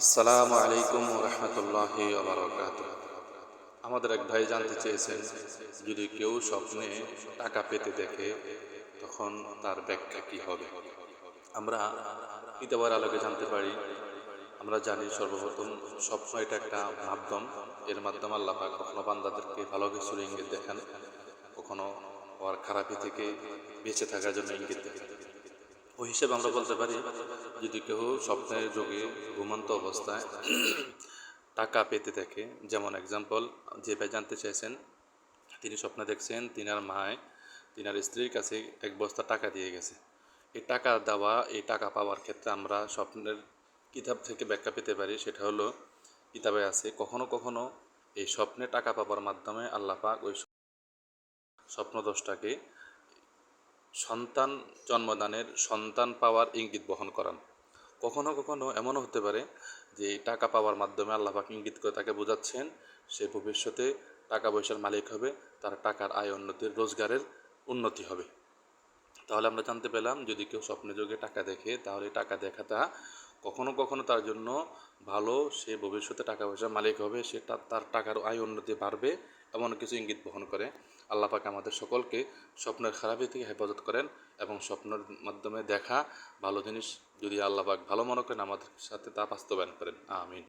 আসসালামু আলাইকুম রহমতুল্লাহ বারকাত আমাদের এক ভাই জানতে চেয়েছেন, যদি কেউ স্বপ্নে টাকা পেতে দেখে, তখন তার ব্যাখ্যা কি হবে? আমরা কিতাবের আলোকে জানতে পারি, আমরা জানি সর্বপ্রথম স্বপ্ন এটা একটা মাধ্যম। এর মাধ্যমে আল্লাহ কখনো বান্দাদেরকে ভালো কিছুর ইঙ্গিত দেখান, কখনো ওর খারাপি থেকে বেঁচে থাকার জন্য ইঙ্গিত দেখান। ওই হিসেবে আমরা বলতে পারি, যদি কেউ স্বপ্নের যোগে ঘুমন্ত অবস্থায় টাকা পেতে থাকে যেমন এক্সাম্পল যে ভাই জানতে চাইছেন, তিনি স্বপ্নে দেখছেন, তিনার মায়, তিনার স্ত্রীর কাছে এক বস্তা টাকা দিয়ে গেছে। এই টাকা দেওয়া, এই টাকা পাওয়ার ক্ষেত্রে আমরা স্বপ্নের কিতাব থেকে ব্যাখ্যা পেতে পারি, সেটা হলো, কিতাবে আছে, কখনো কখনো এই স্বপ্নে টাকা পাওয়ার মাধ্যমে আল্লাহ পাক ওই স্বপ্নদোষটাকে সন্তান জন্মদানের সন্তান পাওয়ার ইঙ্গিত বহন করান। কখনো কখনো এমনও হতে পারে যে টাকা পাওয়ার মাধ্যমে আল্লাহাক ইঙ্গিত করে তাকে বোঝাচ্ছেন, সে ভবিষ্যতে টাকা পয়সার মালিক হবে, তার টাকার আয় উন্নতির, রোজগারের উন্নতি হবে। তাহলে আমরা জানতে পেলাম যদি কেউ স্বপ্নে যোগে টাকা দেখে, তাহলে টাকা দেখাটা কখনো কখনো তার জন্য ভালো, সে ভবিষ্যতে টাকা পয়সার মালিক হবে, সে তার টাকার আয় উন্নতি বাড়বে এমন কিছু ইঙ্গিত বহন করে। আল্লাহ পাক আমাদের সকলকে স্বপ্নের খারাপি থেকে হেফাজত করেন এবং স্বপ্নের মাধ্যমে দেখা ভালো জিনিস যদি আল্লাহ পাক ভালো মনে করেন, আমাদের সাথে তা বাস্তবায়ন করেন। আমিন।